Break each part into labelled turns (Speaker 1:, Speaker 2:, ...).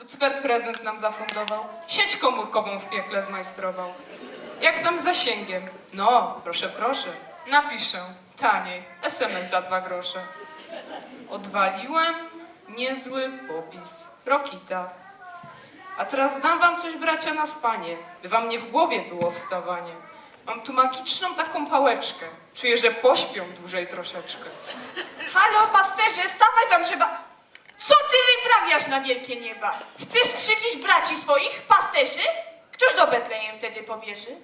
Speaker 1: Lucyfer prezent nam zafundował, sieć komórkową w piekle zmajstrował. Jak tam z zasięgiem? No, proszę, proszę, napiszę, taniej, SMS za dwa grosze. Odwaliłem niezły popis, Rokita. A teraz dam wam coś, bracia, na spanie, by wam nie w głowie było wstawanie. Mam tu magiczną taką pałeczkę. Czuję, że pośpią dłużej troszeczkę.
Speaker 2: Halo, pasterze, wstawaj wam trzeba. Wyprawiasz na wielkie nieba? Chcesz skrzywdzić braci swoich, pasterzy? Któż do Betlejem wtedy powierzy?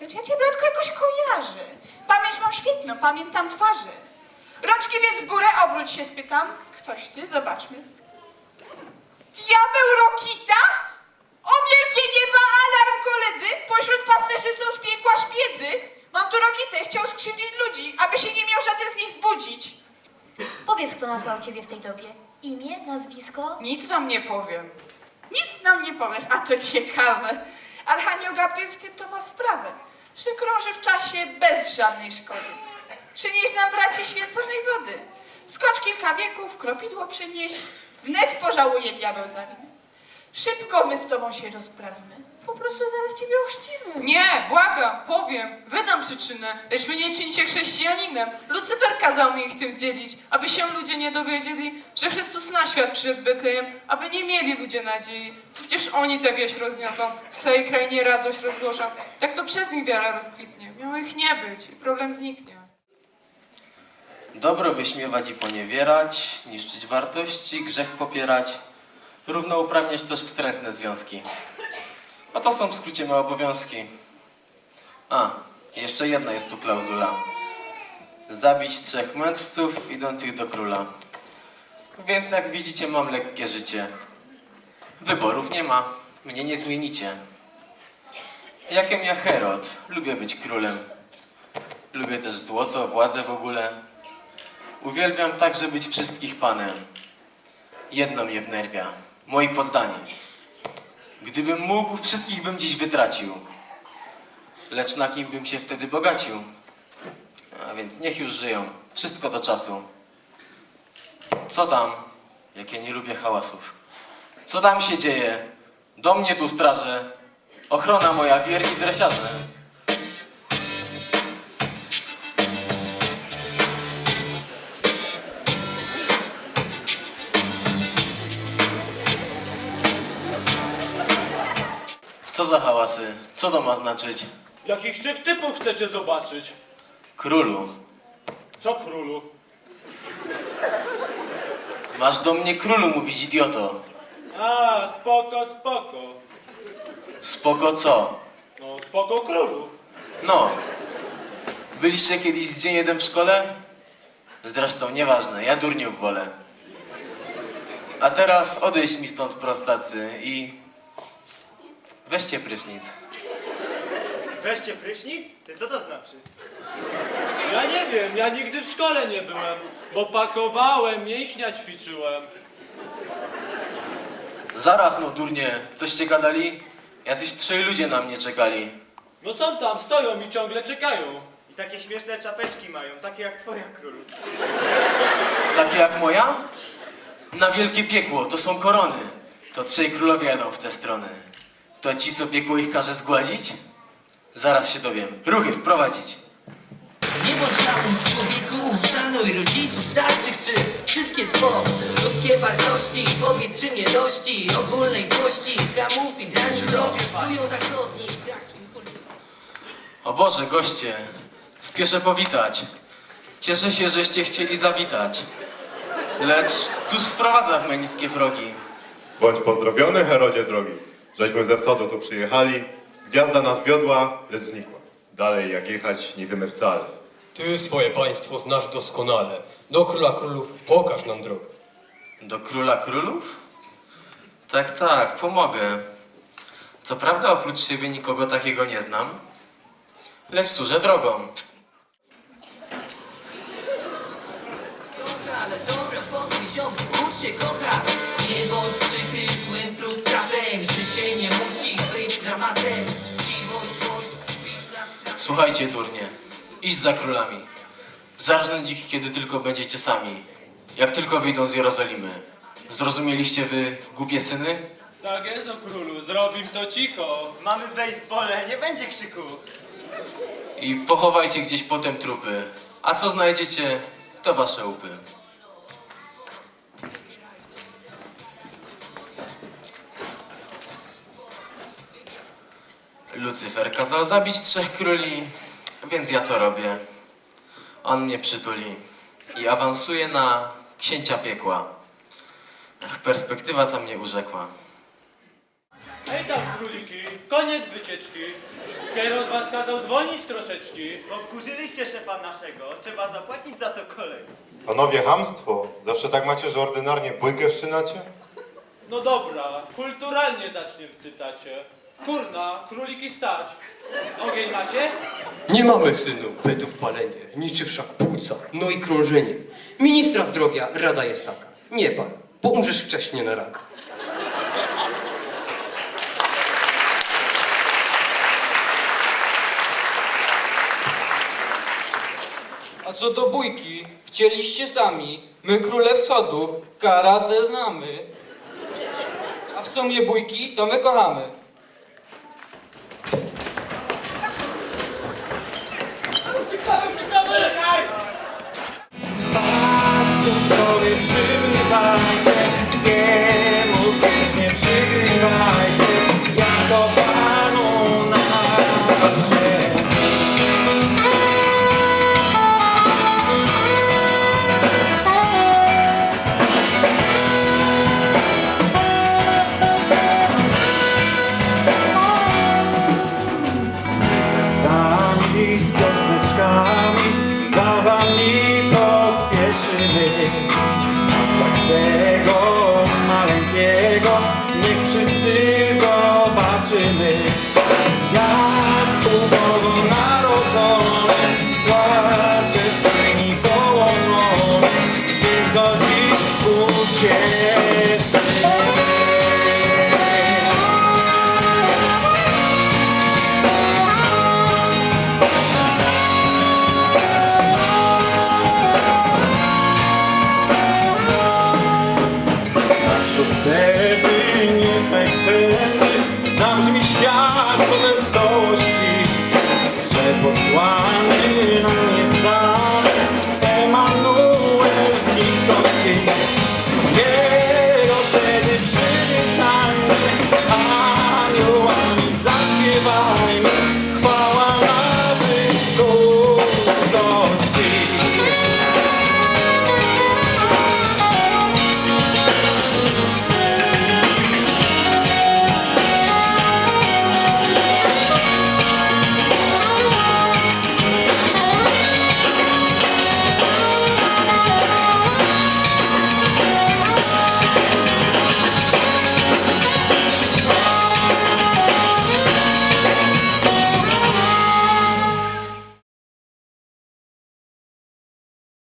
Speaker 2: Lecz ja cię, bratku, jakoś kojarzę. Pamięć mam świetną, pamiętam twarze. Rączki więc w górę, obróć się, spytam. Ktoś ty? Zobaczmy. Diabeł Rokita? O wielkie nieba, alarm koledzy! Pośród pasterzy są z piekła szpiedzy. Mam tu Rokitę, chciał skrzywdzić ludzi, aby się nie miał żaden z nich zbudzić.
Speaker 3: Powiedz, kto nasłał ciebie w tej dobie. Imię, nazwisko?
Speaker 1: Nic wam nie powiem.
Speaker 2: Nic nam nie powiesz, a to ciekawe. Archanioł Gabriel w tym to ma wprawę, że krąży w czasie bez żadnej szkody. Przynieś nam, bracie, święconej wody. Skocz kilka wieków, kropidło przynieś, wnet pożałuje diabeł za winę. Szybko my z tobą się rozprawimy. Po prostu zaraz ciebie ochrzcimy.
Speaker 1: Nie, błagam, powiem, wydam przyczynę, lecz wy nie czyńcie chrześcijaninem. Lucyfer kazał mi ich tym zdzielić, aby się ludzie nie dowiedzieli, że Chrystus na świat przyszedł Betlejem, aby nie mieli ludzie nadziei. Przecież oni tę wieść rozniosą, w całej krainie radość rozgłoszą. Tak to przez nich wiara rozkwitnie. Miało ich nie być i problem zniknie.
Speaker 4: Dobro wyśmiewać i poniewierać, niszczyć wartości, grzech popierać, równouprawniać też wstrętne związki. A to są w skrócie małe obowiązki. A, jeszcze jedna jest tu klauzula. Zabić trzech mędrców idących do króla. Więc jak widzicie mam lekkie życie. Wyborów nie ma, mnie nie zmienicie. Jakem ja Herod, lubię być królem. Lubię też złoto, władzę w ogóle. Uwielbiam także być wszystkich panem. Jedno mnie wnerwia. Moi poddani. Gdybym mógł, wszystkich bym dziś wytracił. Lecz na kim bym się wtedy bogacił? A więc niech już żyją. Wszystko do czasu. Co tam? Jakie nie lubię hałasów. Co tam się dzieje? Do mnie tu straże. Ochrona moja, wierni dresiarze. Co za hałasy? Co to ma znaczyć?
Speaker 5: Jakich trzech typów chcecie zobaczyć?
Speaker 4: Królu,
Speaker 5: Co królu?
Speaker 4: masz do mnie królu mówić, idioto.
Speaker 5: A, spoko, spoko.
Speaker 4: Spoko co?
Speaker 5: No, spoko królu.
Speaker 4: No. Byliście kiedyś z dzień jeden w szkole? Zresztą nieważne, ja durniów wolę. A teraz odejść mi stąd prostacy i... Weźcie prysznic.
Speaker 6: Weźcie prysznic? Ty co to znaczy?
Speaker 5: Ja nie wiem, ja nigdy w szkole nie byłem, bo pakowałem, mięśnia ćwiczyłem.
Speaker 4: Zaraz no durnie, coście gadali? Jacyś trzej ludzie na mnie czekali.
Speaker 5: No są tam, stoją i ciągle czekają.
Speaker 6: I takie śmieszne czapeczki mają, takie jak twoja królu.
Speaker 4: Takie jak moja? Na wielkie piekło, to są korony. To trzej królowie jadą w te strony. To ci, co piekło ich każe zgładzić? Zaraz się dowiem. Ruchy wprowadzić.
Speaker 7: Nie bądź żałuj człowieku, szanuj rodziców, starszych czy wszystkie spod Ludzkie wartości, powiedz czy nie dości Ogólnej złości, hamów i drani co Czują zachodni, kultury
Speaker 4: O Boże, goście, spieszę powitać. Cieszę się, żeście chcieli zawitać. Lecz cóż sprowadza w me niskie progi?
Speaker 8: Bądź pozdrowiony, Herodzie drogi. Żeśmy ze wschodu tu przyjechali. Gwiazda nas wiodła, lecz znikła. Dalej jak jechać nie wiemy wcale.
Speaker 9: Ty swoje państwo znasz doskonale. Do króla królów pokaż nam drogę.
Speaker 4: Do króla królów? Tak, tak, pomogę. Co prawda oprócz siebie nikogo takiego nie znam, lecz służę drogą.
Speaker 7: kocha Ale dobra, podnieś ucz się kocha
Speaker 4: Słuchajcie, durnie, iść za królami. Zarżnąć ich, kiedy tylko będziecie sami. Jak tylko wyjdą z Jerozolimy. Zrozumieliście wy, głupie syny?
Speaker 5: Tak jest, o królu, zrobim to cicho.
Speaker 6: Mamy basebole, nie będzie krzyku.
Speaker 4: I pochowajcie gdzieś potem trupy. A co znajdziecie, to wasze łupy. Lucyfer kazał zabić trzech króli, więc ja to robię. On mnie przytuli i awansuje na księcia piekła. Ach, Perspektywa ta mnie urzekła.
Speaker 5: Ej tam, króliki, koniec wycieczki. Kieros was kazał zwolnić troszeczki.
Speaker 6: Bo wkurzyliście szefa naszego, trzeba zapłacić za to kolej.
Speaker 8: Panowie, hamstwo. Zawsze tak macie, że ordynarnie bójkę wszczynacie?
Speaker 5: No dobra, kulturalnie zacznie w cytacie. Kurna, króliki stać. Ogień macie?
Speaker 9: Nie mamy synu, bytów palenie, niszczy wszak płuca, no i krążenie. Ministra zdrowia rada jest taka. Nie pan, bo umrzesz wcześniej na raka.
Speaker 10: A co do bójki, chcieliście sami, my króle wschodu, karate znamy. W sumie bójki to my kochamy.
Speaker 6: Szkoły przybywajcie, Sami